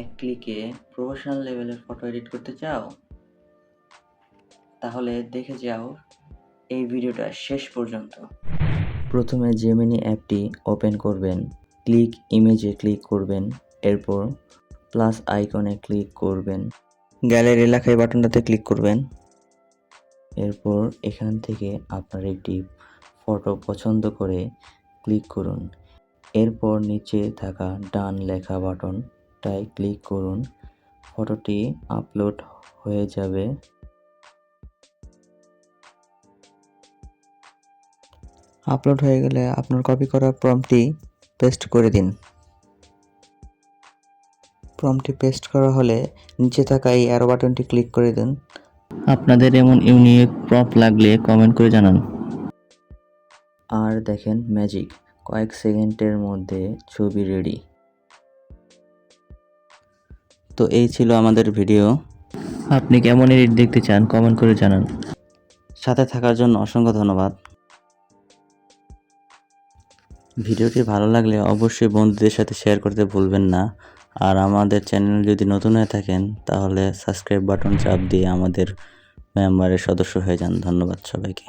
এক ক্লিকে প্রফেশনাল লেভেলের ফটো এডিট করতে চাও? তাহলে দেখে যাও এই ভিডিওটা শেষ পর্যন্ত। প্রথমে জেমিনি অ্যাপটি ওপেন করবেন ক্লিক ইমেজে ক্লিক করবেন, এরপর প্লাস আইকনে ক্লিক করবেন। গ্যালারি লেখায় বাটনটাতে ক্লিক করবেন। এরপর এখান থেকে আপনার একটি ফটো পছন্দ করে ক্লিক করুন। এরপর নিচে থাকা ডান লেখা বাটনটায় ক্লিক করুন। ফটোটি আপলোড হয়ে যাবে। আপলোড হয়ে গেলে আপনার কপি করা প্রম্পটি পেস্ট করে দিন। প্রম্পটি পেস্ট করা হলে নিচে থাকা এই অ্যারো বাটনটি ক্লিক করে দিন। আপনাদের এমন ইউনিক প্রপ লাগলে কমেন্ট করে জানান। আর দেখেন ম্যাজিক কয়েক সেকেন্ডের মধ্যে ছবি রেডি তো এই ছিল আমাদের ভিডিও। আপনি কেমন এডিট দেখতে চান কমেন্ট করে জানান। সাথে থাকার জন্য অসংখ্য ধন্যবাদ। ভিডিওটি ভালো লাগলে অবশ্যই বন্ধুদের সাথে শেয়ার করতে ভুলবেন না। আর আমাদের চ্যানেল যদি নতুন হয়ে থাকেন, তাহলে সাবস্ক্রাইব বাটন চাপ দিয়ে আমাদের মেম্বারের সদস্য হয়ে যান। ধন্যবাদ সবাইকে।